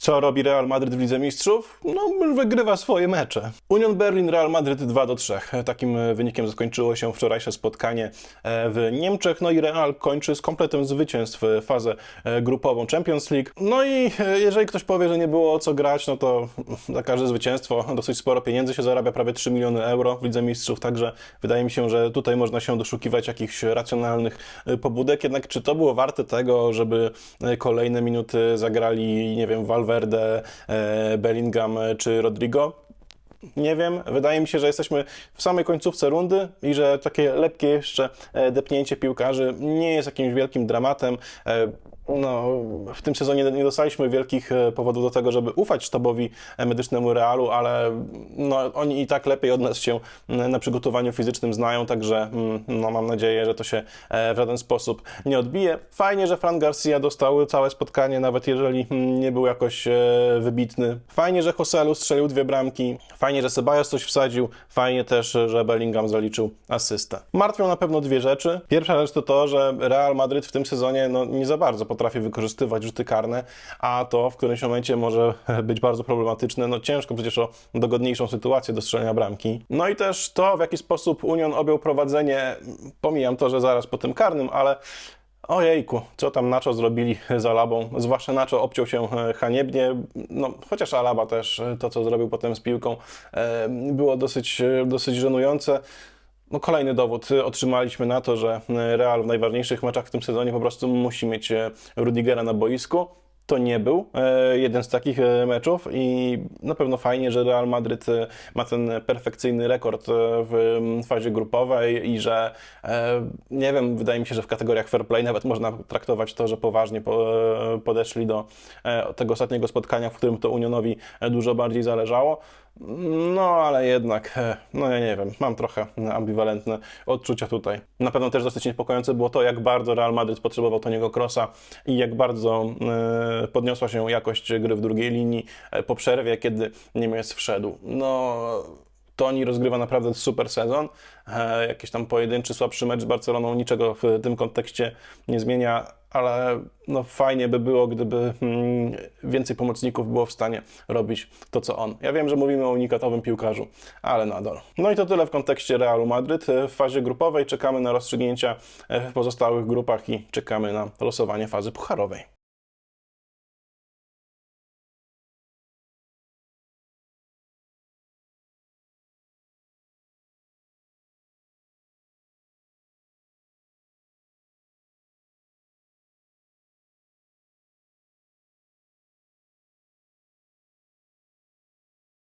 Co robi Real Madryt w Lidze Mistrzów? No, wygrywa swoje mecze. Union Berlin, Real Madryt 2 do 3. Takim e, wynikiem zakończyło się wczorajsze spotkanie e, w Niemczech. No i Real kończy z kompletem zwycięstw e, fazę grupową Champions League. No i jeżeli ktoś powie, że nie było o co grać, no to za każde zwycięstwo dosyć sporo pieniędzy się zarabia, prawie 3 miliony euro w Lidze Mistrzów, także wydaje mi się, że tutaj można się doszukiwać jakichś racjonalnych pobudek. Jednak czy to było warte tego, żeby kolejne minuty zagrali, nie wiem, Valverde, e, Bellingham e, czy Rodrigo? Nie wiem, wydaje mi się, że jesteśmy w samej końcówce rundy i że takie lepkie jeszcze e, depnięcie piłkarzy nie jest jakimś wielkim dramatem. No, w tym sezonie nie dostaliśmy wielkich e, powodów do tego, żeby ufać sztabowi e, medycznemu Realu, ale no, oni i tak lepiej od nas się na przygotowaniu fizycznym znają, także mm, no, mam nadzieję, że to się e, w żaden sposób nie odbije. Fajnie, że Fran Garcia dostał całe spotkanie, nawet jeżeli mm, nie był jakoś wybitny. Fajnie, że Joselu strzelił dwie bramki. Fajnie, że Ceballos coś wsadził. Fajnie też, że Bellingham zaliczył asystę. Martwią na pewno dwie rzeczy. Pierwsza rzecz to to, że Real Madryt w tym sezonie no, nie za bardzo potrafi wykorzystywać rzuty karne, a to w którymś momencie może być bardzo problematyczne. No ciężko przecież o dogodniejszą sytuację do strzelania bramki. No i też to, w jaki sposób Union objął prowadzenie, pomijam to, że zaraz po tym karnym, ale Ojejku, co tam Nacho zrobili z Alabą? Zwłaszcza Nacho obciął się e, haniebnie, no chociaż Alaba też e, to, co zrobił potem z piłką, e, było dosyć, dosyć żenujące. No kolejny dowód otrzymaliśmy na to, że e, Real w najważniejszych meczach w tym sezonie po prostu musi mieć e, Rudigera na boisku. To nie był e, jeden z takich meczów i na pewno fajnie, że Real Madryt ma ten perfekcyjny rekord w fazie grupowej i że nie wiem, wydaje mi się, że w kategoriach fair play nawet można traktować to, że poważnie po, podeszli do tego ostatniego spotkania, w którym to Unionowi dużo bardziej zależało. No, ale jednak, e, no ja nie wiem, mam trochę ambiwalentne odczucia tutaj. Na pewno też dosyć niepokojące było to, jak bardzo Real Madryt potrzebował Toniego Krosa i jak bardzo e, podniosła się jakość gry w drugiej linii e, po przerwie, kiedy Niemiec wszedł. No, Toni rozgrywa naprawdę super sezon. E, jakiś tam pojedynczy, słabszy mecz z Barceloną niczego w tym kontekście nie zmienia, ale no fajnie by było, gdyby mm, więcej pomocników było w stanie robić to, co on. Ja wiem, że mówimy o unikatowym piłkarzu, ale nadal. No i to tyle w kontekście Realu Madryt. E, W fazie grupowej czekamy na rozstrzygnięcia e, w pozostałych grupach i czekamy na losowanie fazy pucharowej.